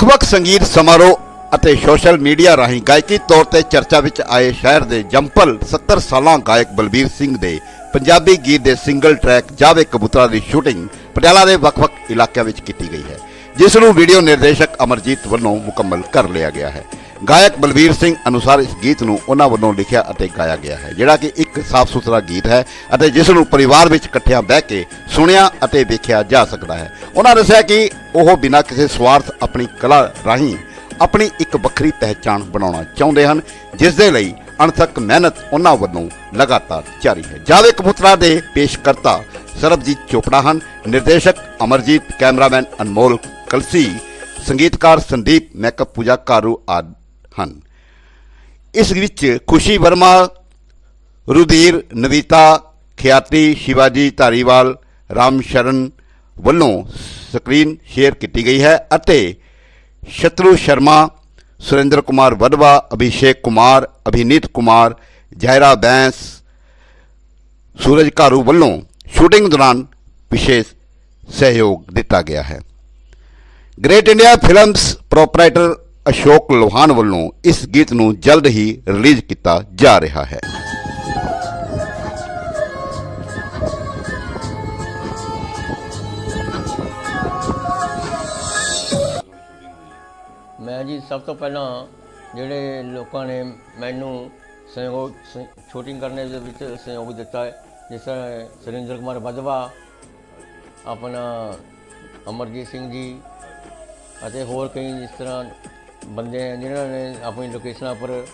ਵੱਖ ਵੱਖ ਸੰਗੀਤ ਸਮਾਰੋਹ ਅਤੇ ਸੋਸ਼ਲ ਮੀਡੀਆ ਰਾਹੀਂ ਗਾਇਕੀ ਤੌਰ ਤੇ ਚਰਚਾ ਵਿੱਚ ਆਏ ਸ਼ਹਿਰ ਦੇ ਜੰਪਲ 70 ਸਾਲਾਂ ਗਾਇਕ ਬਲਬੀਰ ਸਿੰਘ ਦੇ ਪੰਜਾਬੀ ਗੀਤ ਦੇ ਸਿੰਗਲ ਟਰੈਕ ਜਾਵੇ ਕਬੂਤਰਾਂ ਦੀ ਸ਼ੂਟਿੰਗ ਪਟਿਆਲਾ ਦੇ ਵੱਖ-ਵੱਖ ਇਲਾਕਿਆਂ ਵਿੱਚ ਕੀਤੀ ਗਈ ਹੈ, ਜਿਸ ਨੂੰ ਵੀਡੀਓ ਨਿਰਦੇਸ਼ਕ ਅਮਰਜੀਤ ਵੱਲੋਂ ਮੁਕੰਮਲ ਕਰ ਲਿਆ ਗਿਆ ਹੈ। ਗਾਇਕ ਬਲਬੀਰ ਸਿੰਘ ਅਨੁਸਾਰ ਇਸ ਗੀਤ ਨੂੰ ਉਹਨਾਂ ਵੱਲੋਂ ਲਿਖਿਆ ਅਤੇ ਗਾਇਆ ਗਿਆ ਹੈ, ਜਿਹੜਾ ਕਿ ਇੱਕ ਸਾਫ਼ ਸੁਥਰਾ ਗੀਤ ਹੈ ਅਤੇ ਜਿਸ ਨੂੰ ਪਰਿਵਾਰ ਵਿੱਚ ਇਕੱਠਿਆਂ ਬਹਿ ਕੇ ਸੁਣਿਆ ਅਤੇ ਵੇਖਿਆ ਜਾ ਸਕਦਾ ਹੈ। ਉਹਨਾਂ ਦੱਸਿਆ ਕਿ ਉਹ ਬਿਨਾਂ ਕਿਸੇ ਸਵਾਰਥ ਆਪਣੀ ਕਲਾ ਰਾਹੀਂ ਆਪਣੀ ਇੱਕ ਵੱਖਰੀ ਪਹਿਚਾਣ ਬਣਾਉਣਾ ਚਾਹੁੰਦੇ ਹਨ, ਜਿਸ ਦੇ ਲਈ ਅਣਥੱਕ ਮਿਹਨਤ ਉਹਨਾਂ ਵੱਲੋਂ ਲਗਾਤਾਰ ਜਾਰੀ ਹੈ। ਜਾਵੇ ਕਬੂਤਰਾ ਦੇ ਪੇਸ਼ਕਰਤਾ ਸਰਬਜੀਤ ਚੋਪੜਾ ਹਨ, ਨਿਰਦੇਸ਼ਕ ਅਮਰਜੀਤ, ਕੈਮਰਾਮੈਨ ਅਨਮੋਲ ਕਲਸੀ, ਸੰਗੀਤਕਾਰ ਸੰਦੀਪ, ਮੈਕਅਪ ਪੂਜਾ ਕਾਰੂ ਆਦਿ। ਹਨ। ਇਸ ਵਿੱਚ ਖੁਸ਼ੀ ਵਰਮਾ, ਰੁਧੀਰ, ਨਵੀਤਾ, ਖਿਆਤੀ, ਸ਼ਿਵਾਜੀ ਧਾਰੀਵਾਲ, ਰਾਮ ਸ਼ਰਨ ਵੱਲੋਂ ਸਕਰੀਨ ਸ਼ੇਅਰ ਕੀਤੀ ਗਈ ਹੈ ਅਤੇ ਸ਼ਤਰੂ ਸ਼ਰਮਾ, ਸੁਰਿੰਦਰ ਕੁਮਾਰ ਵਡਵਾ ਅਭਿਸ਼ੇਕ ਕੁਮਾਰ, ਅਭਿਨੀਤ ਕੁਮਾਰ ਜੈਰਾ ਬੈਂਸ, ਸੂਰਜ ਘਾਰੂ ਵੱਲੋਂ ਸ਼ੂਟਿੰਗ ਦੌਰਾਨ ਵਿਸ਼ੇਸ਼ ਸਹਿਯੋਗ ਦਿੱਤਾ ਗਿਆ ਹੈ। Great India Films proprietor Ashok Lohan ਵੱਲੋਂ ਇਸ ਗੀਤ ਨੂੰ ਜਲਦ ਹੀ ਰਿਲੀਜ਼ ਕੀਤਾ ਜਾ ਰਿਹਾ ਹੈ। ਮੈਂ ਜੀ ਸਭ ਤੋਂ ਪਹਿਲਾਂ ਜਿਹੜੇ ਲੋਕਾਂ ਨੇ ਮੈਨੂੰ ਸਹਿਯੋਗ ਸ਼ੂਟਿੰਗ ਕਰਨ ਦੇ ਵਿੱਚ ਸਹਿਯੋਗ ਦਿੱਤਾ ਹੈ, ਜਿਸ ਤਰ੍ਹਾਂ ਸੁਰਿੰਦਰ ਕੁਮਾਰ ਬਦਵਾ ਆਪਣਾ ਅਮਰਜੀਤ ਸਿੰਘ ਜੀ ਅਤੇ ਹੋਰ ਕਈ ਜਿਸ ਤਰ੍ਹਾਂ ਬੰਦੇ ਹੈ ਜਿਨ੍ਹਾਂ ਨੇ ਆਪਣੀ ਲੋਕੇਸ਼ਨਾਂ ਪਰ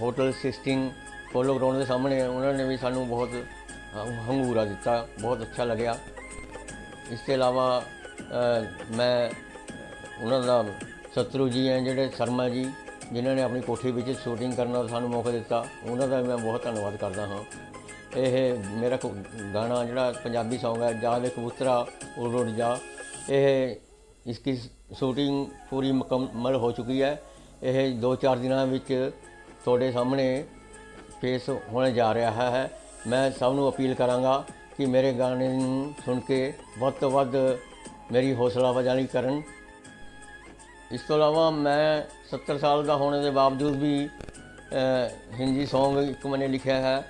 ਹੋਟਲ ਸਿਸਟਿੰਗ ਪੋਲੋ ਗਰਾਊਂਡ ਦੇ ਸਾਹਮਣੇ, ਉਹਨਾਂ ਨੇ ਵੀ ਸਾਨੂੰ ਬਹੁਤ ਹੰਗੂਰਾ ਦਿੱਤਾ, ਬਹੁਤ ਅੱਛਾ ਲੱਗਿਆ। ਇਸ ਤੋਂ ਇਲਾਵਾ ਮੈਂ ਉਹਨਾਂ ਦਾ ਸਤਰੂ ਜੀ ਹੈ, ਜਿਹੜੇ ਸ਼ਰਮਾ ਜੀ, ਜਿਨ੍ਹਾਂ ਨੇ ਆਪਣੀ ਕੋਠੀ ਵਿੱਚ ਸ਼ੂਟਿੰਗ ਕਰਨ ਦਾ ਸਾਨੂੰ ਮੌਕਾ ਦਿੱਤਾ, ਉਹਨਾਂ ਦਾ ਮੈਂ ਬਹੁਤ ਧੰਨਵਾਦ ਕਰਦਾ ਹਾਂ। ਇਹ ਮੇਰਾ ਕੋ- ਗਾਣਾ ਜਿਹੜਾ ਪੰਜਾਬੀ Song ਹੈ, ਜਾ ਦੇ ਕਬੂਤਰਾ, ਉੜ ਉੜ ਜਾ, ਇਹ ਇਸ ਦੀ ਸ਼ੂਟਿੰਗ ਪੂਰੀ ਮੁਕੰਮਲ ਹੋ ਚੁੱਕੀ ਹੈ। ਇਹ 2-4 ਦਿਨਾਂ ਵਿੱਚ ਤੁਹਾਡੇ ਸਾਹਮਣੇ ਪੇਸ਼ ਹੋਣ ਜਾ ਰਿਹਾ ਹੈ। ਮੈਂ ਸਭ ਨੂੰ ਅਪੀਲ ਕਰਾਂਗਾ ਕਿ ਮੇਰੇ ਗਾਣੇ ਨੂੰ ਸੁਣ ਕੇ ਵੱਧ ਤੋਂ ਵੱਧ ਮੇਰੀ ਹੌਸਲਾ ਅਫਜ਼ਾਈ ਕਰਨ। ਇਸ ਤੋਂ ਇਲਾਵਾ ਮੈਂ 70 ਸਾਲ ਦਾ ਹੋਣ ਦੇ ਬਾਵਜੂਦ ਵੀ ਹਿੰਦੀ Song ਇੱਕ ਮੈਨੇ ਲਿਖਿਆ ਹੈ।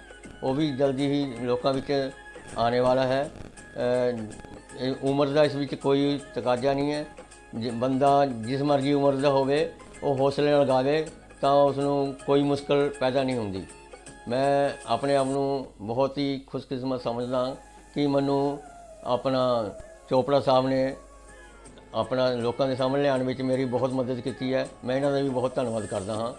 ਉਹ ਵੀ ਜਲਦੀ ਹੀ ਲੋਕਾਂ ਵਿੱਚ ਆਉਣੇ ਵਾਲਾ ਹੈ। ਉਮਰ ਦਾ ਇਸ ਵਿੱਚ ਕੋਈ ਤਕਾਜ਼ਾ ਨਹੀਂ ਹੈ। ਬੰਦਾ ਜਿਸ ਮਰਜ਼ੀ ਉਮਰ ਦਾ ਹੋਵੇ ਉਹ ਹੌਸਲੇ ਨਾਲ ਗਾਵੇ ਤਾਂ ਉਸ ਨੂੰ ਕੋਈ ਮੁਸ਼ਕਲ ਪੈਦਾ ਨਹੀਂ ਹੁੰਦੀ। ਮੈਂ ਆਪਣੇ ਆਪ ਨੂੰ ਬਹੁਤ ਹੀ ਖੁਸ਼ਕਿਸਮਤ ਸਮਝਦਾ ਕਿ ਮੈਨੂੰ ਆਪਣਾ ਚੋਪੜਾ ਸਾਹਿਬ ਨੇ ਆਪਣਾ ਲੋਕਾਂ ਦੇ ਸਾਹਮਣੇ ਲਿਆਉਣ ਵਿੱਚ ਮੇਰੀ ਬਹੁਤ ਮਦਦ ਕੀਤੀ ਹੈ। ਮੈਂ ਇਹਨਾਂ ਦਾ ਵੀ ਬਹੁਤ ਧੰਨਵਾਦ ਕਰਦਾ ਹਾਂ।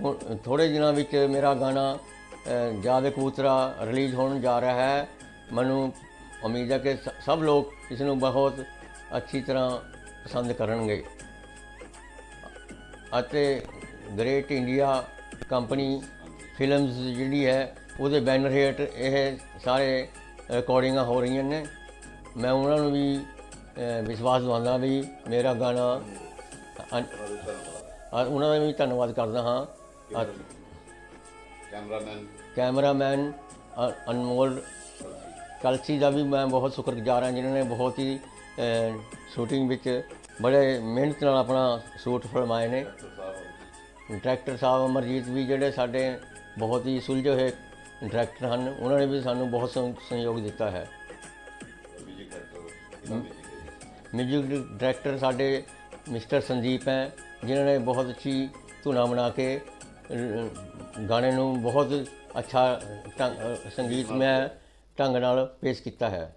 ਹੁਣ ਥੋੜੇ ਦਿਨਾਂ ਵਿੱਚ ਮੇਰਾ ਗਾਣਾ ਅ, ਜਾਵੇ ਕਬੂਤਰਾ ਰਿਲੀਜ਼ ਹੋਣ ਜਾ ਰਿਹਾ ਹੈ। ਮੈਨੂੰ ਉਮੀਦ ਹੈ ਕਿ ਸਭ ਲੋਕ ਇਸ ਨੂੰ ਬਹੁਤ ਅੱਛੀ ਤਰ੍ਹਾਂ ਪਸੰਦ ਕਰਨਗੇ। ਅਤੇ ਗ੍ਰੇਟ ਇੰਡੀਆ ਕੰਪਨੀ ਫਿਲਮਸ ਜਿਹੜੀ ਹੈ ਉਹਦੇ ਬੈਨਰ ਹੇਠ ਇਹ ਸਾਰੇ ਰਿਕਾਰਡਿੰਗਾਂ ਹੋ ਰਹੀਆਂ ਨੇ। ਮੈਂ ਉਹਨਾਂ ਨੂੰ ਵੀ ਵਿਸ਼ਵਾਸ ਦਿਵਾਉਂਦਾ ਵੀ ਮੇਰਾ ਗਾਣਾ ਉਹਨਾਂ ਦਾ ਵੀ ਧੰਨਵਾਦ ਕਰਦਾ ਹਾਂ। ਕੈਮਰਾਮੈਨ ਕੈਮਰਾਮੈਨ ਅਨਮੋਲ ਕਲਸੀ ਦਾ ਵੀ ਮੈਂ ਬਹੁਤ ਸ਼ੁਕਰਗੁਜ਼ਾਰ ਹਾਂ ਜਿਨ੍ਹਾਂ ਨੇ ਬਹੁਤ ਹੀ ਸ਼ੂਟਿੰਗ ਵਿੱਚ ਬੜੇ ਮਿਹਨਤ ਨਾਲ ਆਪਣਾ ਸ਼ੂਟ ਫਿਲਮਾਏ ਨੇ। ਡਾਇਰੈਕਟਰ ਸਾਹਿਬ ਅਮਰਜੀਤ ਵੀ ਜਿਹੜੇ ਸਾਡੇ ਬਹੁਤ ਹੀ ਸੁਲਝੇ ਹੋਏ ਡਾਇਰੈਕਟਰ ਹਨ ਉਹਨਾਂ ਨੇ ਵੀ ਸਾਨੂੰ ਬਹੁਤ ਸਹਿ- ਸਹਿਯੋਗ ਦਿੱਤਾ ਹੈ। ਮਿਊਜ਼ਿਕ ਡਾਇਰੈਕਟਰ ਸਾਡੇ ਮਿਸਟਰ ਸੰਦੀਪ ਹੈ ਜਿਨ੍ਹਾਂ ਨੇ ਬਹੁਤ ਅੱਛੀ ਧੁਨਾ ਬਣਾ ਕੇ ਗਾਣੇ ਨੂੰ ਬਹੁਤ ਅੱਛਾ ਢੰਗ- ਅ, ਢੰਗ ਨਾਲ ਪੇਸ਼ ਕੀਤਾ ਹੈ।